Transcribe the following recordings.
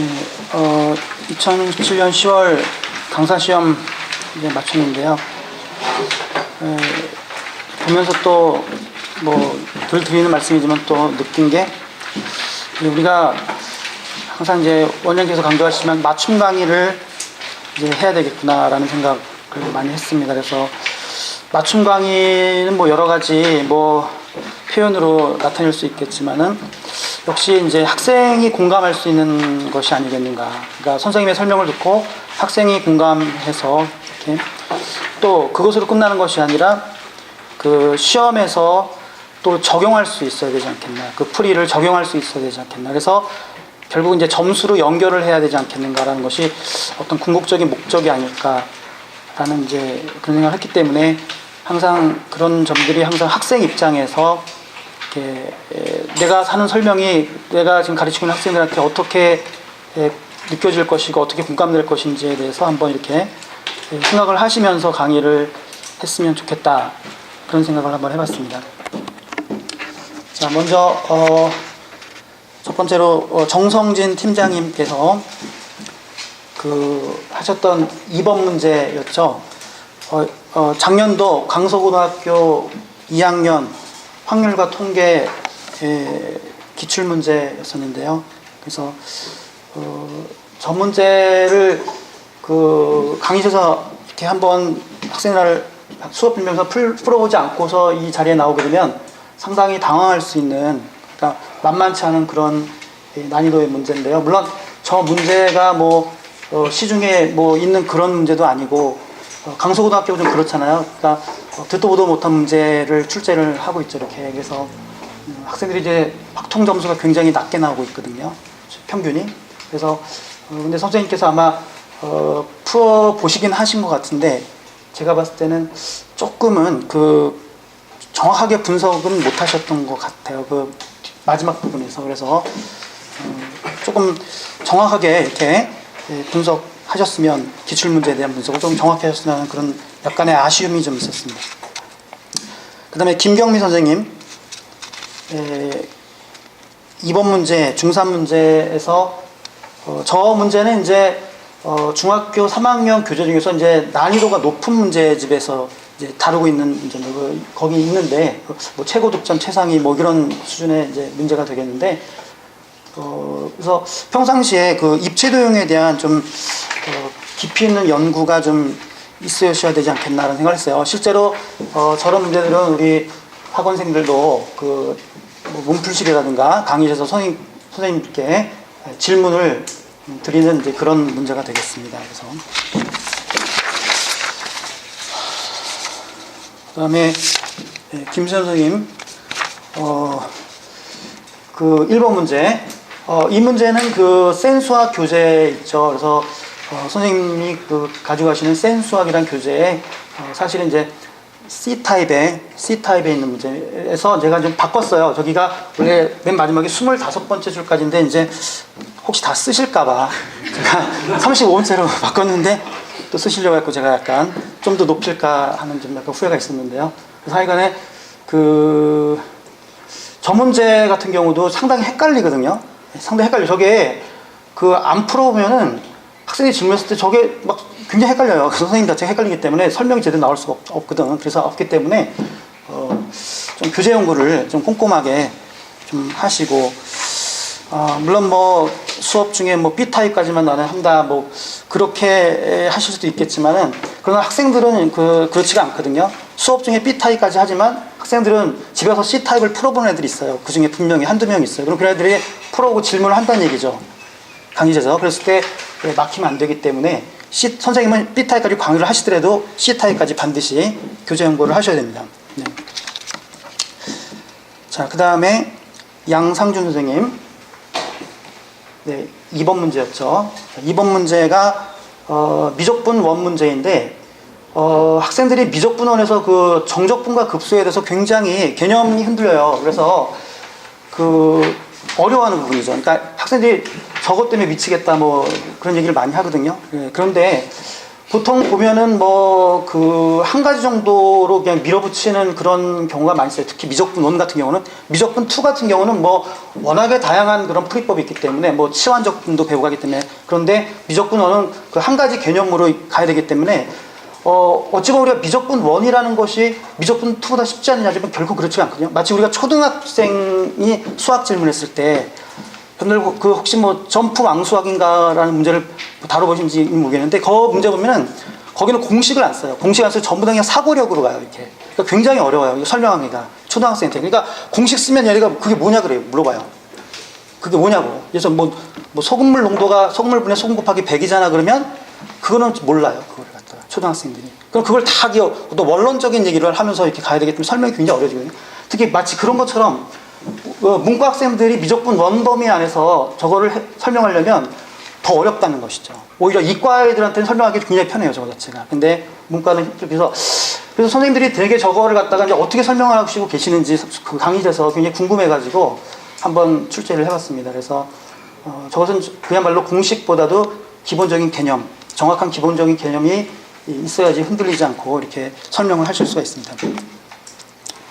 네, 어, 2017년 10월 강사 시험 이제 마쳤는데요. 에, 보면서 또 뭐늘 드리는 말씀이지만 또 느낀 게 우리가 항상 이제 원장님께서 강조하시면 맞춤 강의를 이제 해야 되겠구나라는 생각을 많이 했습니다. 그래서 맞춤 강의는 뭐 여러 가지 뭐 표현으로 나타낼 수 있겠지만은 역시 이제 학생이 공감할 수 있는 것이 아니겠는가. 그러니까 선생님의 설명을 듣고 학생이 공감해서 이렇게 또 그것으로 끝나는 것이 아니라 그 시험에서 또 적용할 수 있어야 되지 않겠나. 그 풀이를 적용할 수 있어야 되지 않겠나. 그래서 결국 이제 점수로 연결을 해야 되지 않겠는가라는 것이 어떤 궁극적인 목적이 아닐까라는 이제 그런 생각을 했기 때문에 항상 그런 점들이 항상 학생 입장에서 이렇게 에, 내가 하는 설명이 내가 지금 가르치고 있는 학생들한테 어떻게 에, 느껴질 것이고 어떻게 공감될 것인지에 대해서 한번 이렇게 에, 생각을 하시면서 강의를 했으면 좋겠다 그런 생각을 한번 해봤습니다. 자 먼저 어, 첫 번째로 어, 정성진 팀장님께서 그 하셨던 2번 문제였죠. 어, 어, 작년도 강서고등학교 2학년 확률과 통계 에, 기출 문제였었는데요. 그래서 어, 저 문제를 그 강의실에서 이렇게 한번 학생들 수업 들면서 풀, 풀어보지 않고서 이 자리에 나오게 되면 상당히 당황할 수 있는 그러니까 만만치 않은 그런 예, 난이도의 문제인데요. 물론 저 문제가 뭐 어, 시중에 뭐 있는 그런 문제도 아니고 어, 강서고등학교 좀 그렇잖아요. 그러니까 어, 듣도 보도 못한 문제를 출제를 하고 있죠. 이렇게 그래서 음, 학생들이 이제 확통 점수가 굉장히 낮게 나오고 있거든요. 평균이. 그래서 어, 근데 선생님께서 아마 어, 풀어 보시긴 하신 것 같은데 제가 봤을 때는 조금은 그 정확하게 분석은 못 하셨던 것 같아요. 그 마지막 부분에서. 그래서 음, 조금 정확하게 이렇게 예, 분석 하셨으면 기출문제에 대한 분석을 좀 정확히 하셨으면 그런 약간의 아쉬움이 좀 있었습니다. 그 다음에 김경미 선생님, 에, 2번 문제, 중3 문제에서 어, 저 문제는 이제 어, 중학교 3학년 교재 중에서 이제 난이도가 높은 문제집에서 이제 다루고 있는 문제인데 그, 거기 있는데 그뭐 최고 득점 최상위 뭐 이런 수준의 이제 문제가 되겠는데 어, 그래서 평상시에 그 입체 도형에 대한 좀 어, 깊이 있는 연구가 좀 있으셔야 되지 않겠나라는 생각을 했어요. 실제로 어, 저런 문제들은 우리 학원생들도 그뭐 문풀실이라든가 강의실에서 선생님, 선생님께 질문을 드리는 이제 그런 문제가 되겠습니다. 그래서 그다음에 예, 김수현 선생님 어, 그 1번 문제 어, 이 문제는 그 센수학 교재 있죠. 그래서 어, 선생님이 그 가지고 가시는 센수학이란 교재에 어, 사실은 이제 C 타입에 C 타입에 있는 문제에서 제가 좀 바꿨어요. 저기가 원래 맨 마지막에 25번째 줄까지인데 이제 혹시 다 쓰실까봐 제가 35번째로 바꿨는데 또 쓰시려고 했고 제가 약간 좀 더 높일까 하는 좀 약간 후회가 있었는데요. 하여간에 그 저 문제 같은 경우도 상당히 헷갈리거든요. 상당히 헷갈려. 저게 그 안 풀어보면은 학생이 질문했을 때 저게 막 굉장히 헷갈려요. 그 선생님 자체가 헷갈리기 때문에 설명이 제대로 나올 수가 없, 거든 그래서 없기 때문에 어, 좀 교재 연구를 좀 꼼꼼하게 좀 하시고 어, 물론 뭐 수업 중에 뭐 B 타입까지만 나는 한다 뭐 그렇게 하실 수도 있겠지만은 그러나 학생들은 그 그렇지가 않거든요. 수업 중에 B 타입까지 하지만 학생들은 집에 서 C 타입을 풀어보는 애들이 있어요. 그 중에 분명히 한두 명 있어요. 그럼 그런 애들이 풀어오고 질문을 한다는 얘기죠. 강의자죠. 그랬을 때 예, 막히면 안 되기 때문에 C, 선생님은 B 타입까지 강의를 하시더라도 C 타입까지 반드시 교재 연구를 하셔야 됩니다. 네. 자, 그 다음에 양상준 선생님. 네, 2번 문제였죠. 2번 문제가 어, 미적분 원 문제인데 어, 학생들이 미적분원에서 그 정적분과 급수에 대해서 굉장히 개념이 흔들려요. 그래서 그 어려워하는 부분이죠. 그러니까 학생들이 저것 때문에 미치겠다 뭐 그런 얘기를 많이 하거든요. 예, 그런데 보통 보면은 뭐 그 한 가지 정도로 그냥 밀어붙이는 그런 경우가 많이 있어요. 특히 미적분 1 같은 경우는 미적분 2 같은 경우는 뭐 워낙에 다양한 그런 풀이법이 있기 때문에 뭐 치환적분도 배우고 가기 때문에 그런데 미적분 1은 그 한 가지 개념으로 가야 되기 때문에 어, 어찌 보면 우리가 미적분 1이라는 것이 미적분 2보다 쉽지 않느냐 하지만 결코 그렇지 않거든요. 마치 우리가 초등학생이 수학 질문했을 때 여러분들 그 혹시 뭐 점프 왕수학인가라는 문제를 다뤄보신지 모르겠는데 그 문제 보면은 거기는 공식을 안 써요. 공식 안 써요. 전부 다 그냥 사고력으로 가요. 이렇게. 그러니까 굉장히 어려워요. 설명하기가 초등학생한테. 그러니까 공식 쓰면 얘가 그게 뭐냐 그래요. 물어봐요. 그게 뭐냐고. 그래서 뭐, 뭐 소금물 농도가 소금물 분의 소금 곱하기 100이잖아 그러면 그거는 몰라요. 그거를 초등학생들이. 그럼 그걸 다 기어 또 원론적인 얘기를 하면서 이렇게 가야 되기 때문에 설명이 굉장히 어려지거든요. 특히 마치 그런 것처럼 어, 문과 학생들이 미적분 원범위 안에서 저거를 해- 설명하려면 더 어렵다는 것이죠. 오히려 이과 애들한테는 설명하기 굉장히 편해요, 저거 자체가. 근데 문과는 그래서 그래서 선생님들이 되게 저거를 갖다가 이제 어떻게 설명을 하시고 계시는지 그 강의에서 굉장히 궁금해가지고 한번 출제를 해봤습니다. 그래서 어, 저것은 그야말로 공식보다도 기본적인 개념, 정확한 기본적인 개념이 있어야지 흔들리지 않고 이렇게 설명을 하실 수가 있습니다.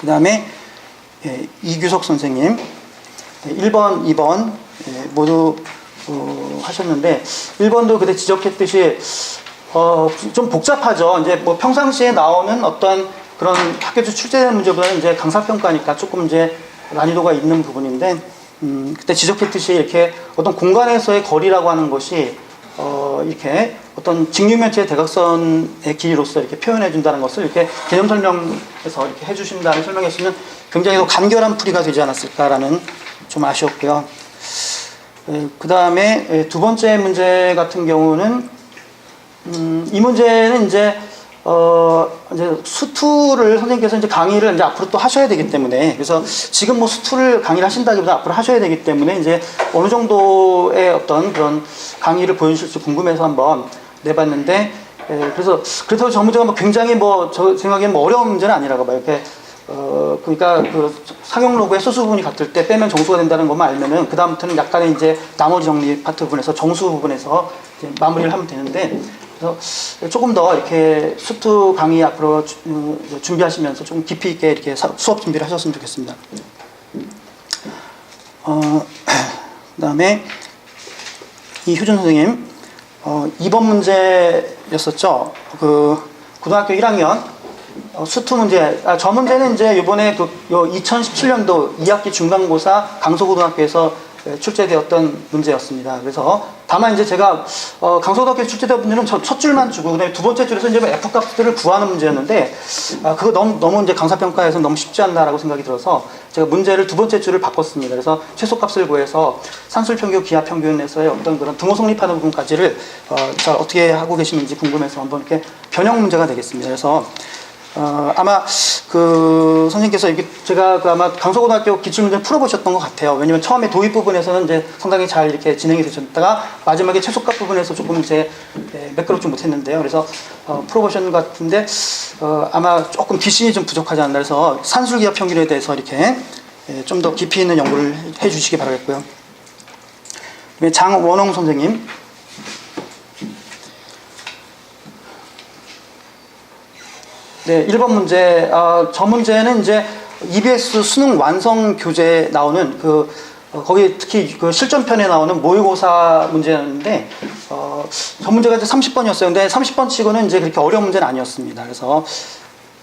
그 다음에 예, 이규석 선생님 네, 1번, 2번 예, 모두 어, 하셨는데 1번도 그때 지적했듯이 어, 좀 복잡하죠. 이제 뭐 평상시에 나오는 어떤 그런 학교에서 출제되는 문제보다는 이제 강사평가니까 조금 이제 난이도가 있는 부분인데 음, 그때 지적했듯이 이렇게 어떤 공간에서의 거리라고 하는 것이 어, 이렇게 어떤 직육면체의 대각선의 길이로서 이렇게 표현해 준다는 것을 이렇게 개념 설명에서 이렇게 해주신 다음에 설명했으면 굉장히 더 간결한 풀이가 되지 않았을까라는 좀 아쉬웠고요. 그 다음에 두 번째 문제 같은 경우는 음, 이 문제는 이제 어 이제 수투를 선생님께서 이제 강의를 이제 앞으로 또 하셔야 되기 때문에 그래서 지금 뭐 수투를 강의를 하신다기보다 앞으로 하셔야 되기 때문에 이제 어느 정도의 어떤 그런 강의를 보여주실지 궁금해서 한번 내봤는데 에, 그래서 그래서 저 문제가 뭐 굉장히 뭐 저 생각에는 뭐 어려운 문제는 아니라고 봐요. 이렇게 어 그러니까 그 상용 로그의 소수 부분이 같을 때 빼면 정수가 된다는 것만 알면은 그 다음부터는 약간의 이제 나머지 정리 파트 부분에서 정수 부분에서 이제 마무리를 하면 되는데 그래서 조금 더 이렇게 수투 강의 앞으로 주- 음, 준비하시면서 좀 깊이 있게 이렇게 사- 수업 준비를 하셨으면 좋겠습니다. 어, 그 다음에 이효준 선생님 어, 2번 문제였었죠. 그 고등학교 1학년 어, 수투 문제. 아, 저 문제는 이제 이번에 그 2017년도 2학기 중간고사 강서고등학교에서 예, 출제되었던 문제였습니다. 그래서 다만 이제 제가 어, 강서고등학교 출제된 문제는 첫, 첫 줄만 주고 그다음에 두 번째 줄에서 이제 F 값들을 구하는 문제였는데 아, 그거 너무 너무 이제 강사평가에서 너무 쉽지 않나라고 생각이 들어서 제가 문제를 두 번째 줄을 바꿨습니다. 그래서 최소값을 구해서 산술평균, 기하평균에서의 어떤 그런 등호 성립하는 부분까지를 어, 잘 어떻게 하고 계시는지 궁금해서 한번 이렇게 변형 문제가 되겠습니다. 그래서 어, 아마 그 선생님께서 이게 제가 그 아마 강서고등학교 기출문제 풀어보셨던 것 같아요. 왜냐면 처음에 도입 부분에서는 이제 상당히 잘 이렇게 진행이 되셨다가 마지막에 최소값 부분에서 조금 이제 예, 매끄럽지 못했는데요. 그래서 어, 풀어보셨는 것 같은데 어, 아마 조금 뒷심이 좀 부족하지 않나 해서 산술기하 평균에 대해서 이렇게 예, 좀 더 깊이 있는 연구를 해주시기 바라겠고요. 장원홍 선생님 네, 1번 문제. 어, 저 문제는 이제 EBS 수능 완성 교재에 나오는 그, 어, 거기 특히 그 실전편에 나오는 모의고사 문제였는데, 어, 저 문제가 이제 30번이었어요. 근데 30번 치고는 이제 그렇게 어려운 문제는 아니었습니다. 그래서,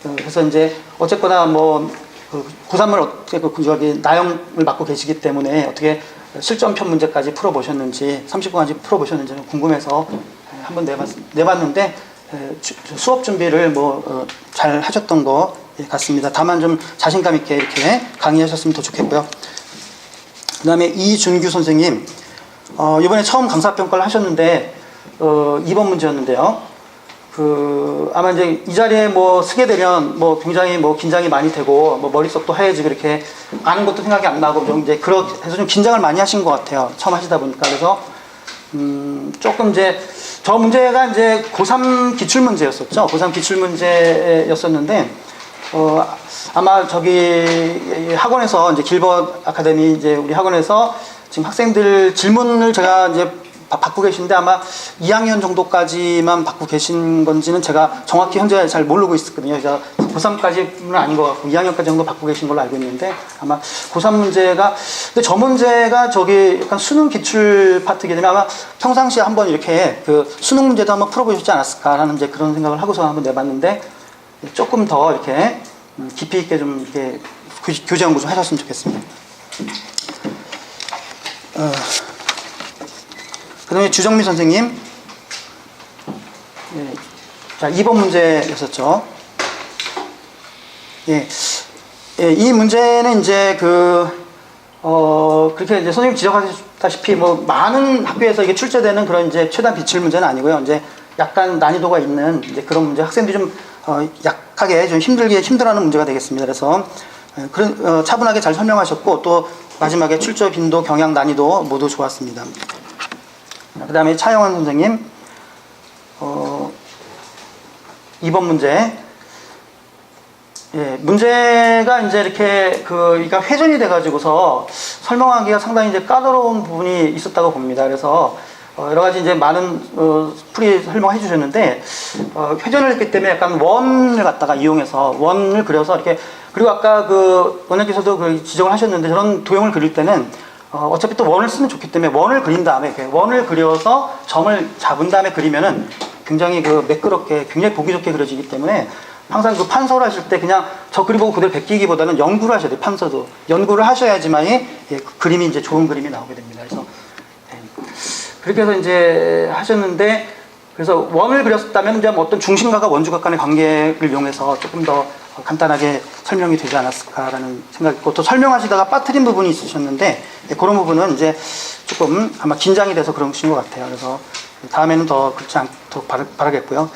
어, 그래서 이제 어쨌거나 뭐, 그 고3을 어떻게 그 저기 나영을 맡고 계시기 때문에 어떻게 실전편 문제까지 풀어보셨는지, 30번까지 풀어보셨는지 궁금해서 한번 내봤, 내봤는데, 수업 준비를 뭐 잘 하셨던 것 같습니다. 다만 좀 자신감 있게 이렇게 강의하셨으면 더 좋겠고요. 그 다음에 이준규 선생님 어, 이번에 처음 강사 평가를 하셨는데 어, 2번 문제였는데요. 그 아마 이제 이 자리에 뭐 쓰게 되면 뭐 굉장히 뭐 긴장이 많이 되고 뭐 머릿속도 하얘지고 이렇게 아는 것도 생각이 안 나고 좀 이제 그렇게 해서 좀 긴장을 많이 하신 것 같아요. 처음 하시다 보니까 그래서 음, 조금 이제 저 문제가 이제 고3 기출 문제였었죠. 고3 기출 문제였었는데 어, 아마 저기 학원에서 이제 길벗 아카데미 이제 우리 학원에서 지금 학생들 질문을 제가 이제 바- 받고 계신데 아마 2학년 정도까지만 받고 계신 건지는 제가 정확히 현재 잘 모르고 있었거든요. 그래서 고3까지는 아닌 것 같고 2학년까지 정도 받고 계신 걸로 알고 있는데 아마 고3 문제가 근데 저 문제가 저기 약간 수능 기출 파트이기 때문에 아마 평상시에 한번 이렇게 그 수능 문제도 한번 풀어보셨지 않았을까라는 이제 그런 생각을 하고서 한번 내봤는데 조금 더 이렇게 음, 깊이 있게 좀 이렇게 교- 교재 연구 좀 하셨으면 좋겠습니다. 어, 그 다음에 주정미 선생님. 예, 자, 2번 문제였었죠. 예, 예, 이 문제는 이제 그, 어, 그렇게 이제 선생님 지적하셨다시피 뭐 많은 학교에서 이게 출제되는 그런 이제 최단 비칠 문제는 아니고요. 이제 약간 난이도가 있는 이제 그런 문제, 학생들이 좀 어, 약하게 좀 힘들게 힘들어하는 문제가 되겠습니다. 그래서 예, 그런 어, 차분하게 잘 설명하셨고 또 마지막에 출제 빈도, 경향 난이도 모두 좋았습니다. 그 다음에 차영환 선생님, 어, 2번 문제. 예, 문제가 이제 이렇게 그, 그러니까 회전이 돼가지고서 설명하기가 상당히 이제 까다로운 부분이 있었다고 봅니다. 그래서 어, 여러 가지 이제 많은 어, 풀이 설명해 주셨는데 어, 회전을 했기 때문에 약간 원을 갖다가 이용해서 원을 그려서 이렇게 그리고 아까 그 원장께서도 그 지적을 하셨는데 저런 도형을 그릴 때는 어, 어차피 또 원을 쓰면 좋기 때문에 원을 그린 다음에 원을 그려서 점을 잡은 다음에 그리면은 굉장히 그 매끄럽게 굉장히 보기 좋게 그려지기 때문에 항상 그 판서를 하실 때 그냥 저 그림 보고 그대로 베끼기보다는 연구를 하셔야 돼요 판서도 연구를 하셔야지만이 예, 그 그림이 이제 좋은 그림이 나오게 됩니다 그래서 예. 그렇게 해서 이제 하셨는데 그래서 원을 그렸다면 이제 뭐 어떤 중심각과 원주각 간의 관계를 이용해서 조금 더 간단하게 설명이 되지 않았을까라는 생각이 있고 또 설명하시다가 빠뜨린 부분이 있으셨는데 네, 그런 부분은 이제 조금 아마 긴장이 돼서 그러신 것 같아요. 그래서 다음에는 더 그렇지 않도록 바라, 바라겠고요.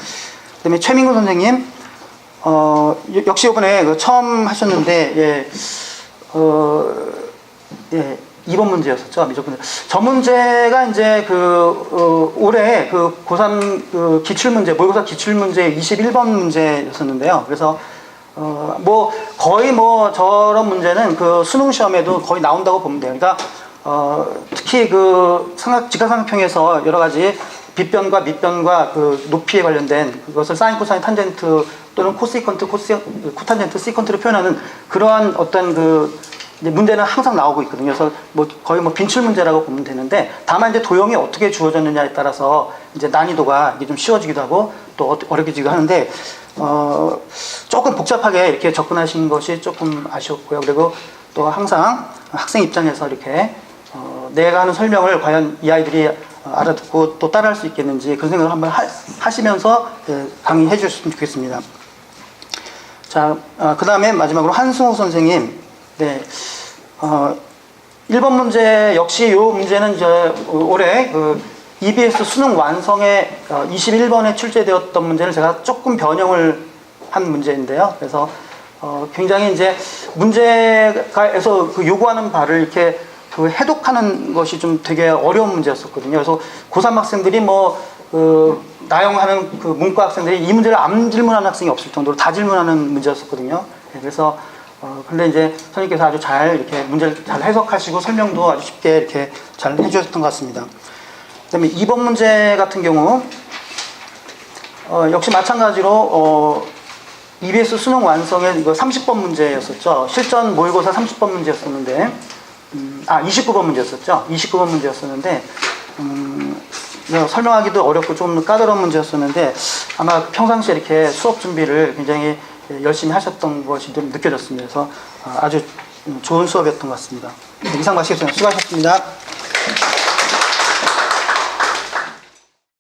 그다음에 최민구 선생님 어, 여- 역시 이번에 그 처음 하셨는데 예, 어, 예, 2번 문제였었죠. 미적분. 저 문제가 이제 그, 어, 올해 그 고3 그 기출문제, 모의고사 기출문제 21번 문제였었는데요. 그래서, 어, 뭐, 거의 뭐 저런 문제는 그 수능 시험에도 거의 나온다고 보면 돼요. 그러니까, 어, 특히 그 삼각, 직각삼각형에서 여러 가지 빗변과 밑변과 그 높이에 관련된 그것을 사인, 코사인, 탄젠트 또는 코시컨트, 코시, 코탄젠트, 시컨트로 표현하는 그러한 어떤 그 이제 문제는 항상 나오고 있거든요. 그래서 뭐 거의 뭐 빈출 문제라고 보면 되는데 다만 이제 도형이 어떻게 주어졌느냐에 따라서 이제 난이도가 이게 좀 쉬워지기도 하고 또 어- 어렵게지기도 하는데 어 조금 복잡하게 이렇게 접근하신 것이 조금 아쉬웠고요. 그리고 또 항상 학생 입장에서 이렇게 어 내가 하는 설명을 과연 이 아이들이 어, 알아듣고 또 따라할 수 있겠는지 그런 생각을 한번 하, 하시면서 그 강의해 주셨으면 좋겠습니다. 자, 그 다음에 마지막으로 한승호 선생님. 네. 어, 1번 문제, 역시 이 문제는 이제 올해 그 EBS 수능 완성에 어, 21번에 출제되었던 문제를 제가 조금 변형을 한 문제인데요. 그래서 어, 굉장히 이제 문제가에서 그 요구하는 바를 이렇게 그 해독하는 것이 좀 되게 어려운 문제였었거든요. 그래서 고3 학생들이 뭐, 그, 나영하는 그 문과 학생들이 이 문제를 안 질문하는 학생이 없을 정도로 다 질문하는 문제였었거든요. 네, 그래서, 어, 근데 이제 선생님께서 아주 잘 이렇게 문제를 잘 해석하시고 설명도 아주 쉽게 이렇게 잘 해주셨던 것 같습니다. 그 다음에 2번 문제 같은 경우, 어, 역시 마찬가지로, 어, EBS 수능 완성의 이거 30번 문제였었죠. 실전 모의고사 30번 문제였었는데, 음, 아, 29번 문제였었죠. 29번 문제였었는데, 음, 이거 설명하기도 어렵고 좀 까다로운 문제였었는데, 아마 평상시에 이렇게 수업 준비를 굉장히 열심히 하셨던 것이 좀 느껴졌습니다. 그래서 어, 아주 좋은 수업이었던 것 같습니다. 네, 이상 마치겠습니다. 수고하셨습니다.